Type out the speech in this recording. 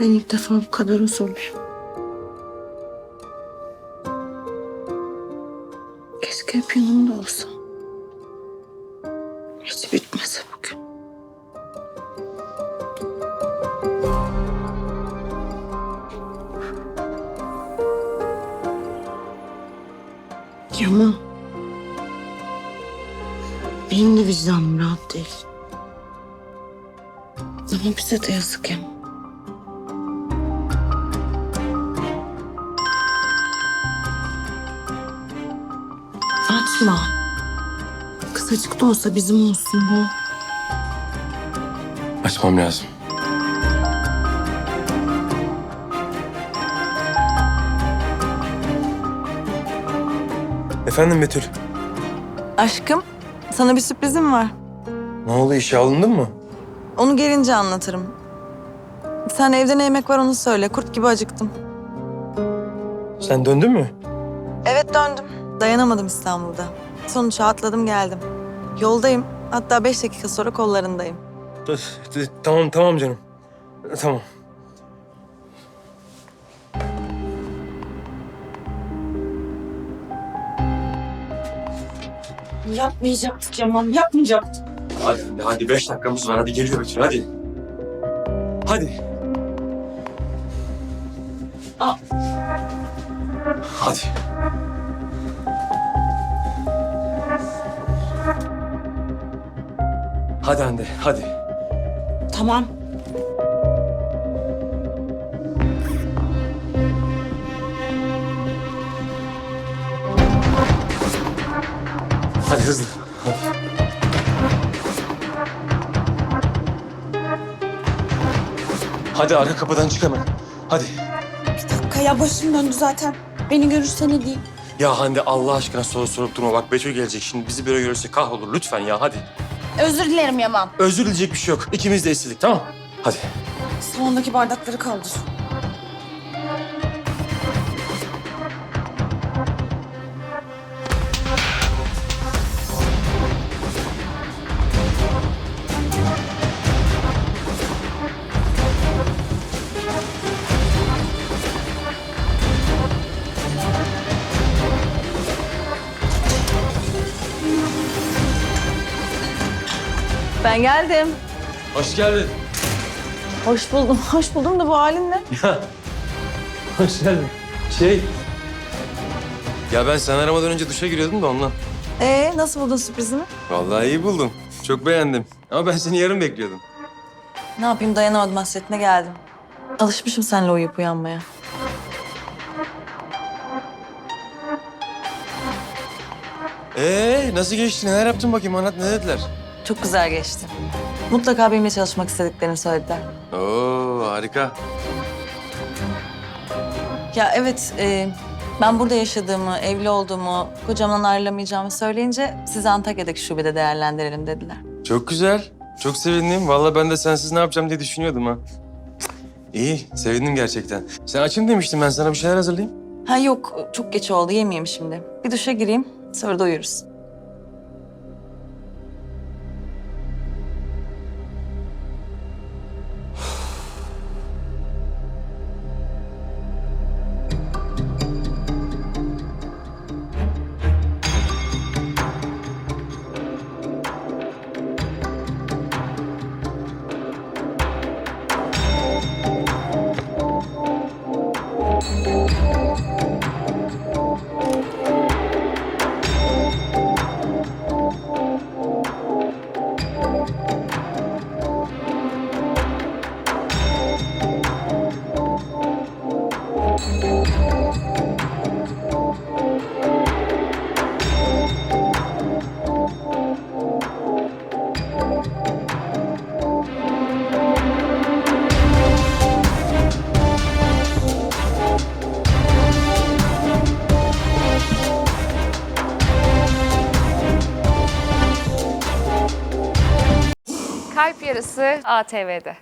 Ben ilk defa bu kadar huzurluyum. Keşke hep yanımda olsa. Hiç bitmese bugün. Yaman. Benim de vicdanım rahat değil. Ama bize de yazık Yaman. Açma. Kısacık da olsa bizim olsun bu. Açmam lazım. Efendim Betül. Aşkım, sana bir sürprizim var. Ne oldu işe alındın mı? Onu gelince anlatırım. Sen evde ne yemek var onu söyle. Kurt gibi acıktım. Sen döndün mü? Evet döndüm. Dayanamadım İstanbul'da. Sonuç atladım geldim. Yoldayım. Hatta beş dakika sonra kollarındayım. Tamam tamam canım. Tamam. Yapmayacaktık Yaman, yapmayacaktık. Hadi hadi beş dakikamız var hadi geliyor Betül hadi. Hadi. Aa. Hadi. Hadi Hande hadi. Tamam. Hadi hızlı. Hadi arka kapıdan çık hemen. Hadi. Bir dakika ya başım döndü zaten. Beni görürse ne diyeyim? Ya Hande Allah aşkına soru sorup durma. Bak Betül gelecek şimdi. Bizi böyle görürse kahrolur. Lütfen ya hadi. Özür dilerim Yaman. Özür dileyecek bir şey yok. İkimiz de istedik tamam Hadi. Salondaki bardakları kaldır. Ben geldim. Hoş geldin. Hoş buldum. Hoş buldum da bu halin ne? Hoş geldin. Şey... Ya ben sen aramadan önce duşa giriyordum da ondan. Ee, nasıl buldun sürprizimi? Vallahi iyi buldum. Çok beğendim. Ama ben seni yarın bekliyordum. Ne yapayım dayanamadım hasretine geldim. Alışmışım seninle uyuyup uyanmaya. Ee nasıl geçti? Neler yaptın bakayım? Anlat ne dediler? Çok güzel geçti. Mutlaka benimle çalışmak istediklerini söylediler. Oo harika. Ya evet, e, ben burada yaşadığımı, evli olduğumu, kocamdan ayrılamayacağımı söyleyince sizi Antakya'daki şubede değerlendirelim dediler. Çok güzel. Çok sevindim. Vallahi ben de sensiz ne yapacağım diye düşünüyordum ha. İyi, sevindim gerçekten. Sen açım demiştin ben sana bir şeyler hazırlayayım. Ha yok, çok geç oldu, yemeyeyim şimdi. Bir duşa gireyim, sonra da uyuruz. Yarısı ATV'de.